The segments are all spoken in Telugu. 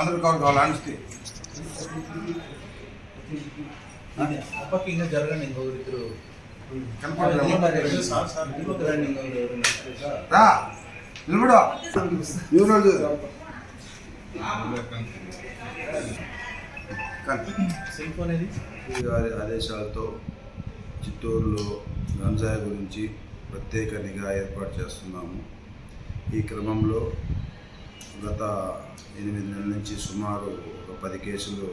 అందరూ కావాలి కావాలి అనిస్తే అప్పకి ఇంకా జరగండి ఇంకొకరు ఇద్దరు నిలబడు. గారి ఆదేశాలతో చిత్తూరులో గంజాయి గురించి ప్రత్యేక నిఘా ఏర్పాటు చేస్తున్నాము. ఈ క్రమంలో గత ఎనిమిది నెలల నుంచి సుమారు ఒక పది కేసులు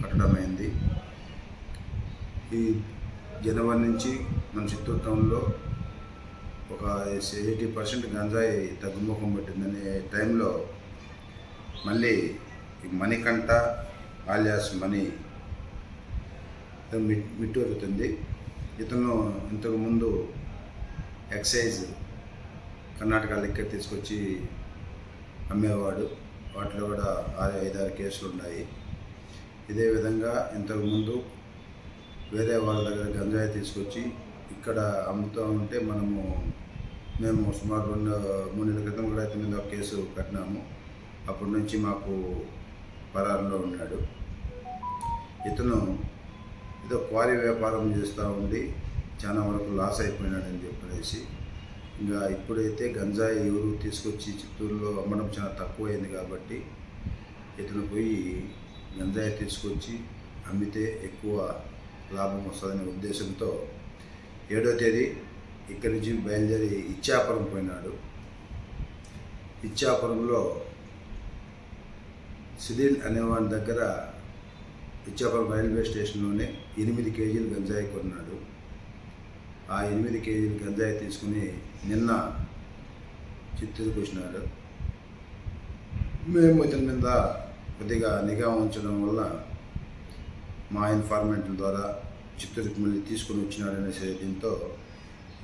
కట్టడమైంది. ఈ జనవరి నుంచి మన చిత్తూరు టౌన్లో ఒక ఎయిటీ పర్సెంట్ గంజాయి తగ్గుముఖం పెట్టిందనే టైంలో మళ్ళీ ఈ మణికంఠ ఆలియాస్ మణి మిట్ మిట్టూరుతుంది. ఇతను ఇంతకుముందు ఎక్సైజ్ కర్ణాటక లెక్క తీసుకొచ్చి అమ్మేవాడు. వాటిలో కూడా ఆరు ఐదారు కేసులు ఉన్నాయి. ఇదే విధంగా ఇంతకుముందు వేరే వాళ్ళ దగ్గర గంజాయి తీసుకొచ్చి ఇక్కడ అమ్ముతూ ఉంటే మనము మేము సుమారు రెండు మూడు నెలల క్రితం కూడా అయితే మీద ఒక కేసు కట్టినాము. అప్పటి నుంచి మాకు పరారులో ఉన్నాడు. ఇతను ఏదో క్వారీ వ్యాపారం చేస్తూ ఉండి చాలా వరకు లాస్ అయిపోయినాడని చెప్పేసి ఇంకా ఇప్పుడైతే గంజాయి ఎవరు తీసుకొచ్చి చిత్తూరులో అమ్మడం చాలా తక్కువైంది కాబట్టి ఇతను పోయి గంజాయి తీసుకొచ్చి అమ్మితే ఎక్కువ లాభం వస్తుందనే ఉద్దేశంతో ఏడో తేదీ ఇక్కడి నుంచి బయలుదేరి ఇచ్చాపురం పోయినాడు. ఇచ్చాపురంలో సిదిల్ అనేవాడి దగ్గర ఇచ్చాపురం రైల్వే స్టేషన్లోనే ఎనిమిది కేజీలు గంజాయి కొన్నాడు. ఆ ఎనిమిది కేజీలు గంజాయి తీసుకుని నిన్న చిత్తూరుకు వచ్చినాడు మేము ఇతని మీద కొద్దిగా నిఘా ఉంచడం వల్ల మా ఇన్ఫార్మెంట్ల ద్వారా చిత్తూరుకు మళ్ళీ తీసుకుని వచ్చినాడనే దీంతో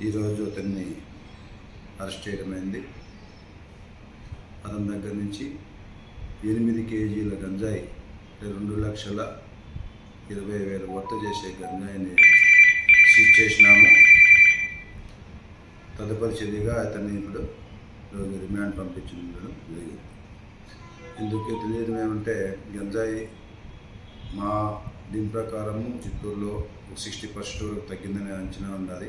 ఈరోజు అతన్ని అరెస్ట్ చేయడమైంది అతని దగ్గర నుంచి ఎనిమిది కేజీల గంజాయి రెండు లక్షల ఇరవై వేల వర్త చేసే గంజాయిని సీజ్ చేసినాము. తదుపరి చర్యగా అతన్ని ఇప్పుడు రిమాండ్ పంపించడం జరిగింది. ఎందుకు తెలియదు ఏమంటే గంజాయి మా దీని ప్రకారము చిత్తూరులో సిక్స్టీ పర్సెంట్ వరకు తగ్గిందనే అంచనా ఉన్నది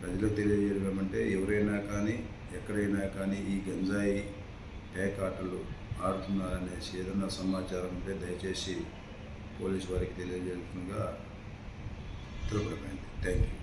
ప్రజలకు తెలియజేయడం ఏమంటే ఎవరైనా కానీ ఎక్కడైనా కానీ ఈ గంజాయి టేక్ ఆటలు ఆడుతున్నారనేసి ఏదైనా సమాచారం ఉంటే దయచేసి పోలీసు వారికి తెలియజేయకుండా తెలుపడమైంది థ్యాంక్ యూ